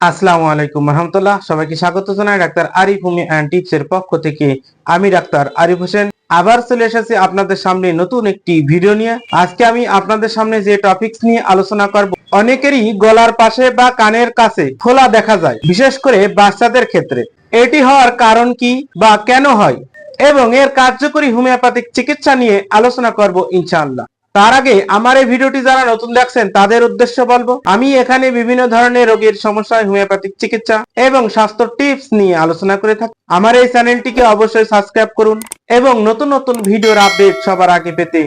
আসসালামু আলাইকুম রহমতুল্লাহ। সবাইকে স্বাগত জানাই ডাক্তার আরিফ হুমি অ্যান্ড টিপস এর পক্ষ থেকে। আমি ডাক্তার আরিফ হোসেন। আবার চলে এসেছি আপনাদের সামনে নতুন একটি ভিডিও নিয়ে। আজকে আমি আপনাদের সামনে যে টপিকস নিয়ে আলোচনা করব, অনেকেরই গলার পাশে বা কানের কাছে ফোলা দেখা যায়, বিশেষ করে বাচ্চাদের ক্ষেত্রে। এটি হওয়ার কারণ কি বা কেন হয়? এবং এর কার্যকরী হোমিওপ্যাথিক চিকিৎসা নিয়ে আলোচনা করব ইনশাআল্লাহ। তার আগে আমার এই ভিডিওটি যারা নতুন দেখছেন, তাদের উদ্দেশ্য বলব, আমি এখানে বিভিন্ন ধরনের রোগীর সমস্যায় হোমিওপ্যাথিক চিকিৎসা এবং স্বাস্থ্য টিপস নিয়ে আলোচনা করে থাকি। আমার এই চ্যানেলটিকে অবশ্যই সাবস্ক্রাইব করুন এবং নতুন নতুন ভিডিওর আপডেট সবার আগে পেতে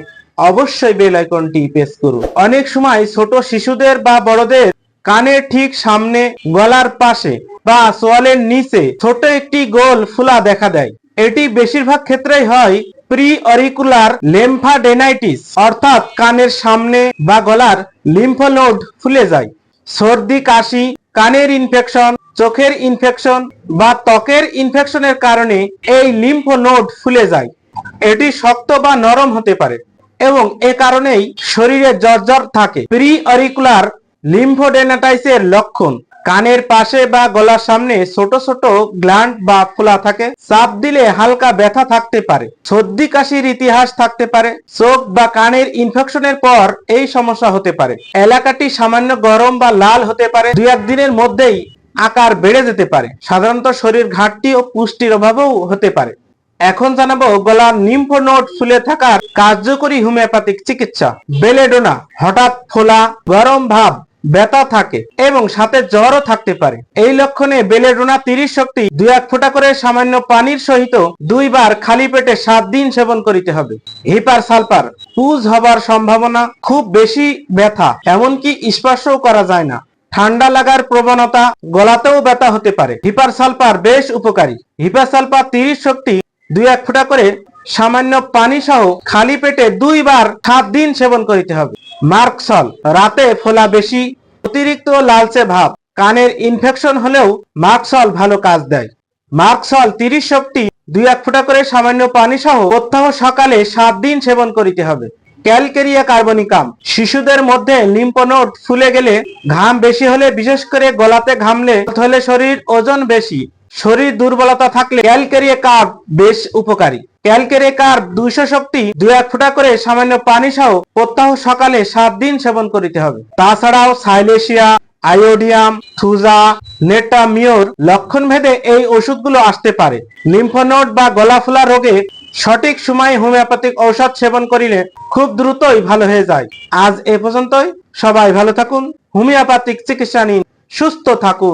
অবশ্যই বেল আইকনটি প্রেস করুন। অনেক সময় ছোট শিশুদের বা বড়দের কানের ঠিক সামনে, গলার পাশে বা সোয়ালের নিচে ছোট একটি গোল ফুলা দেখা দেয়। এটি বেশিরভাগ ক্ষেত্রেই হয় প্রি অরিকুলার লেম্ফাডেনাইটিস অর্থাৎ কানের সামনে বা গলার লিম্ফোনোড ফুলে যায়। সর্দি, কাশি, কানের ইনফেকশন চোখের ইনফেকশন বা ত্বকের ইনফেকশনের কারণে এই লিম্ফোনোড ফুলে যায়। এটি শক্ত বা নরম হতে পারে এবং এ কারণেই শরীরে জ্বর থাকে। প্রিঅরিকুলার লিম্ফোডেনাটাইসের লক্ষণ কানের পাশে বা গলার সামনে ছোট ছোট গ্ল্যান্ড বা ফোলা থাকে। চাপ দিলে হালকা ব্যথা থাকতে পারে, সর্দি কাশির ইতিহাস থাকতে পারে, চোখ বা কানের ইনফেকশনের পর এই সমস্যা হতে পারে। এলাকাটি সামান্য গরম বা লাল হতে পারে, দুই একদিনের মধ্যেই আকার বেড়ে যেতে পারে। সাধারণত শরীর ঘাটতি ও পুষ্টির অভাবেও হতে পারে। এখন জানাব গলার নিম্ফ নোট ফুলে থাকার কার্যকরী হোমিওপ্যাথিক চিকিৎসা। বেলেডোনা, হঠাৎ ফোলা, গরম ভাব। ব্যথা থাকে এবং সাথে জ্বরও থাকতে পারে। এই লক্ষণে বেলেডোনা তিরিশ শক্তি দুই এক ফোঁটা করে সামান্য পানির সহিত দুইবার খালি পেটে সাত দিন সেবন করিতে হবে। হিপার সালফার পুজ হবার সম্ভাবনা খুব বেশি ব্যথা, এমনকি স্পর্শও করা যায় না। ঠান্ডা লাগার প্রবণতা গলাতেও ব্যথা হতে পারে। হিপার সালফার বেশ উপকারী। হিপার সালফার তিরিশ শক্তি দুই এক ফোঁটা করে সামান্য পানি সহ খালি পেটে দুইবার সাত দিন সেবন করিতে হবে। মার্কসল, রাতে ফোলা বেশি অতিরিক্ত লালচে ভাব। কানের ইনফেকশন হলেও মার্কসল ভালো কাজ দেয়। মার্কসল তিরিশ শক্তি, দুই এক ফুটা করে সামান্য পানি সহ প্রত্যহ সকালে সাত দিন সেবন করিতে হবে। ক্যালকেরিয়া কার্বনিকাম, শিশুদের মধ্যে লিম্পনোড ফুলে গেলে ঘাম বেশি হলে বিশেষ করে গলাতে ঘামলে হলে শরীর ওজন বেশি। শরীর দুর্বলতা থাকলে ক্যালকেরিয়া কার্ব বেশ উপকারী। ক্যালকেরিয়া কার্ব দুইশো শক্তি দুই এক ফোঁটা করে সামান্য পানি সহ প্রত্যহ সকালে সাত দিন সেবন করিতে হবে। তাছাড়াও সাইলেশিয়া, আয়োডিয়াম থুজা নেটামিওর লক্ষণ ভেদে এই ওষুধগুলো আসতে পারে। লিম্ফোনোড বা গলাফুলা রোগে সঠিক সময়ে হোমিওপ্যাথিক ঔষধ সেবন করিলে খুব দ্রুতই ভালো হয়ে যায়। আজ এ পর্যন্তই। সবাই ভালো থাকুন। হোমিওপ্যাথিক চিকিৎসা নিন। সুস্থ থাকুন।